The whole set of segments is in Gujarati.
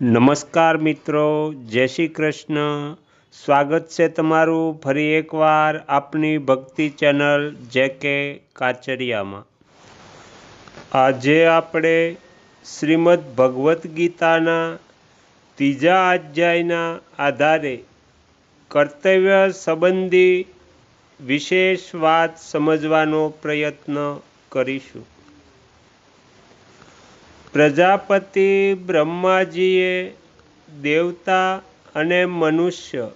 નમસ્કાર મિત્રો, જય શ્રી કૃષ્ણ. સ્વાગત છે તમારું ફરી એકવાર આપની ભક્તિ ચેનલ જે કે કાચરિયામાં આજે આપણે શ્રીમદ ભગવદ્ ગીતાના ત્રીજા અધ્યાયના આધારે કર્તવ્ય સંબંધી વિશેષ વાત સમજવાનો પ્રયત્ન કરીશું. પ્રજાપતિ બ્રહ્માજીએ દેવતા અને મનુષ્ય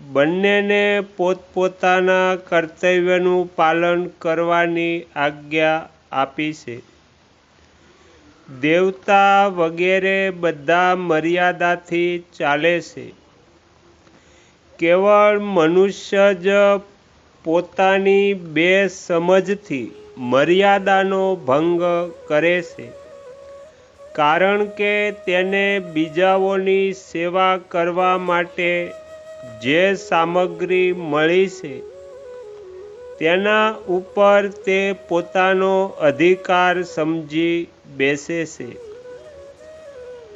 બંનેને પોતપોતાના કર્તવ્યનું પાલન કરવાની આજ્ઞા આપી છે. દેવતા વગેરે બધા મર્યાદાથી ચાલે છે. કેવળ મનુષ્ય જ પોતાની બે સમજથી મર્યાદાનો ભંગ કરે છે. કારણ કે તેને બીજાઓની સેવા કરવા માટે જે સામગ્રી મળી છે, તેના ઉપર તે પોતાનો અધિકાર સમજી બેસે છે.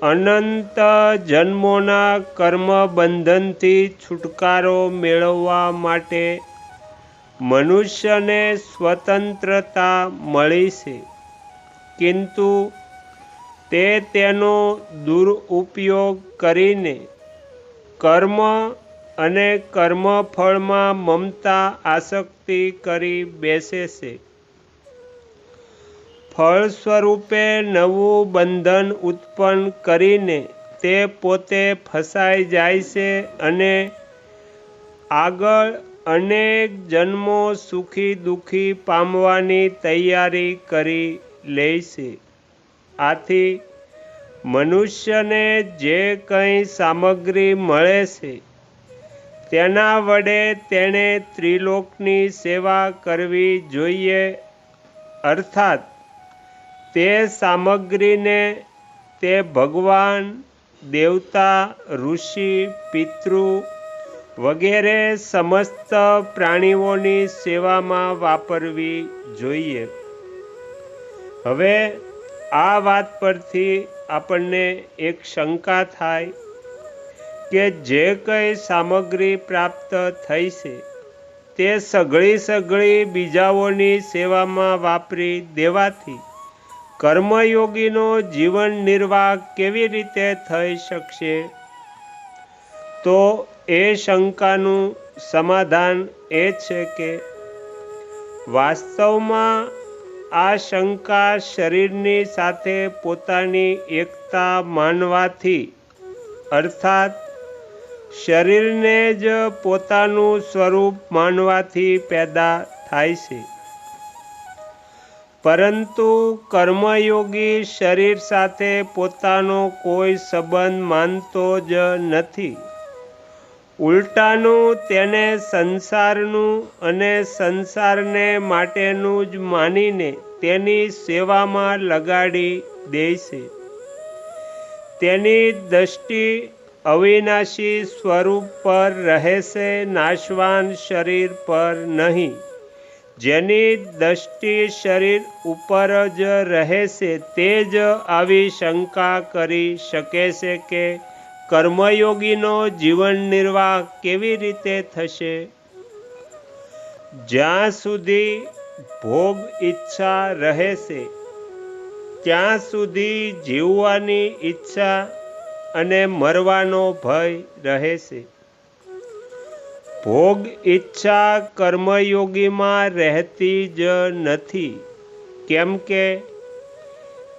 અનંત જન્મોના કર્મ બંધનથી છુટકારો મેળવવા માટે મનુષ્યને સ્વતંત્રતા મળી છે. કિંતુ તે તેનો દુરુપયોગ કરીને કર્મ અને કર્મફળમાં મમતા આસક્તિ કરી બેસે છે. ફળ સ્વરૂપે નવું બંધન ઉત્પન્ન કરીને તે પોતે ફસાઈ જાય છે અને આગળ અનેક જન્મો સુખી દુઃખી પામવાની તૈયારી કરી લે છે. આથી મનુષ્યને જે કંઈ સામગ્રી મળે છે, તેના વડે તેણે ત્રિલોકની સેવા કરવી જોઈએ. અર્થાત, તે સામગ્રીને તે ભગવાન, દેવતા, ઋષિ, પિતૃ વગેરે સમસ્ત પ્રાણીઓની સેવામાં વાપરવી જોઈએ. હવે આ વાત પરથી આપણને એક શંકા થાય કે જે કંઈ સામગ્રી પ્રાપ્ત થઈ છે, તે સઘળી સઘળી બીજાઓની સેવામાં વાપરી દેવાથી કર્મયોગીનો જીવન નિર્વાહ કેવી રીતે થઈ શકશે? તો એ શંકાનું સમાધાન એ છે કે વાસ્તવમાં આ શંકા શરીરની સાથે પોતાની એકતા માનવાથી, અર્થાત શરીરને જ પોતાનું સ્વરૂપ માનવાથી પેદા થાય છે. પરંતુ કર્મયોગી શરીર સાથે પોતાનો કોઈ સંબંધ માનતો જ નથી. ઉલટાનું તેને સંસારનું અને સંસારને માટેનું જ માનીને તેની સેવામાં લગાડી દે છે તેની દ્રષ્ટિ અવિનાશી સ્વરૂપ પર રહેશે, નાશવાન શરીર પર નહીં. જેની દ્રષ્ટિ શરીર ઉપર જ રહેશે, તે જ આવી શંકા કરી શકે છે કે કર્મયોગીનો જીવન નિર્વાહ કેવી રીતે થશે? જ્યાં સુધી ભોગ ઈચ્છા રહેશે, ત્યાં સુધી જીવવાની ઈચ્છા અને મરવાનો ભય રહેશે. ભોગ ઈચ્છા કર્મયોગીમાં રહેતી જ નથી. કેમ કે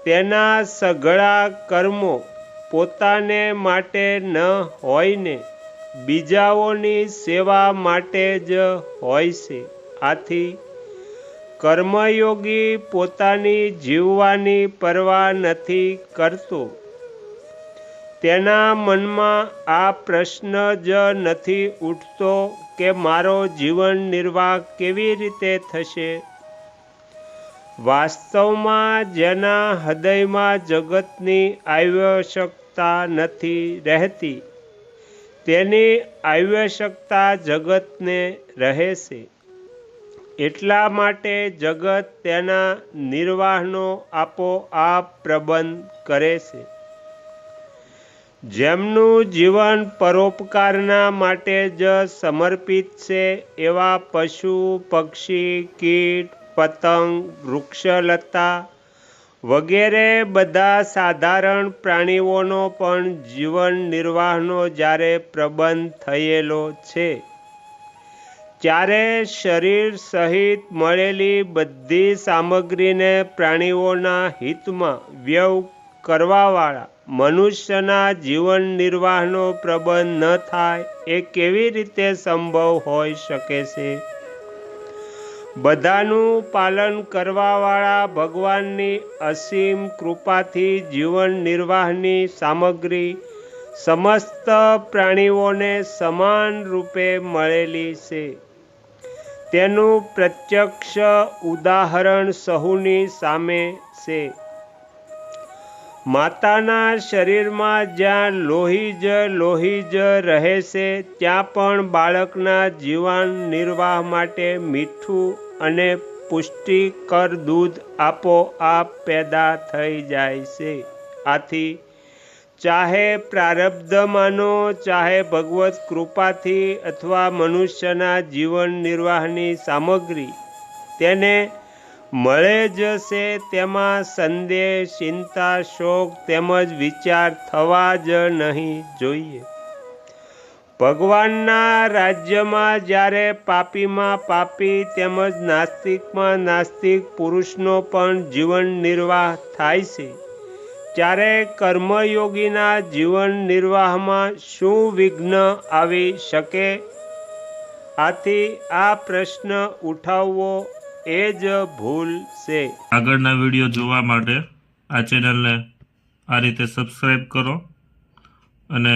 તેના સઘળા કર્મો પોતાને માટે ન હોયને, બીજાઓની સેવા માટે જ હોય છે. આથી કર્મયોગી પોતાની જીવવાની પરવા નથી કરતો. તેના મનમાં આ પ્રશ્ન જ નથી ઉઠતો કે મારો જીવન નિર્વાહ કેવી રીતે થશે? વાસ્તવમાં જેના હૃદયમાં જગતની આવશ્યકતા નથી રહેતી, તેની આવશ્યકતા જગતને રહે છે. એટલા માટે જગત તેના નિર્વાહનો આપોઆપ પ્રબંધ કરે છે. જેમનું જીવન પરોપકારના માટે જ સમર્પિત છે એવા પશુ, પક્ષી, કીટ પતંગ, વૃક્ષલતા વગેરે બધા સાધારણ પ્રાણીઓનો પણ જીવન નિર્વાહનો જ્યારે પ્રબંધ થયેલો છે. ત્યારે શરીર સહિત મળેલી બધી સામગ્રીને પ્રાણીઓના હિતમાં વ્યવ કરવાવાળા મનુષ્યના જીવન નિર્વાહનો પ્રબંધ ન થાય એ કેવી રીતે સંભવ હોઈ શકે છે? બધાનું પાલન કરવાવાળા ભગવાનની અસીમ કૃપાથી જીવન નિર્વાહની સામગ્રી સમસ્ત પ્રાણીઓને સમાન રૂપે મળેલી છે. તેનું પ્રત્યક્ષ ઉદાહરણ સહુની સામે છે. માતાના શરીરમાં જ્યાં લોહી જ લોહી જ રહે છે, ત્યાં પણ બાળકના જીવન નિર્વાહ માટે મીઠું અને પુષ્ટિકર દૂધ આપોઆપ પેદા થઈ જાય છે. આથી ચાહે પ્રારબ્ધમાંનો ચાહે ભગવત કૃપાથી અથવા મનુષ્યના જીવન નિર્વાહની સામગ્રી, તેને મળે જશે તેમાં સંદેહ, ચિંતા, શોક તેમજ વિચાર થવા જ નહીં જોઈએ. ભગવાનના રાજ્યમાં જ્યારે પાપીમાં પાપી તેમજ નાસ્તિકમાં નાસ્તિક પુરુષનો પણ જીવન નિર્વાહ થાય છે, ત્યારે કર્મયોગીના જીવન નિર્વાહમાં શું વિઘ્ન આવી શકે? આથી આ પ્રશ્ન ઉઠાવવો એ જ ભૂલ છે. આગળના વીડિયો જોવા માટે આ ચેનલને આ રીતે સબસ્ક્રાઈબ કરો અને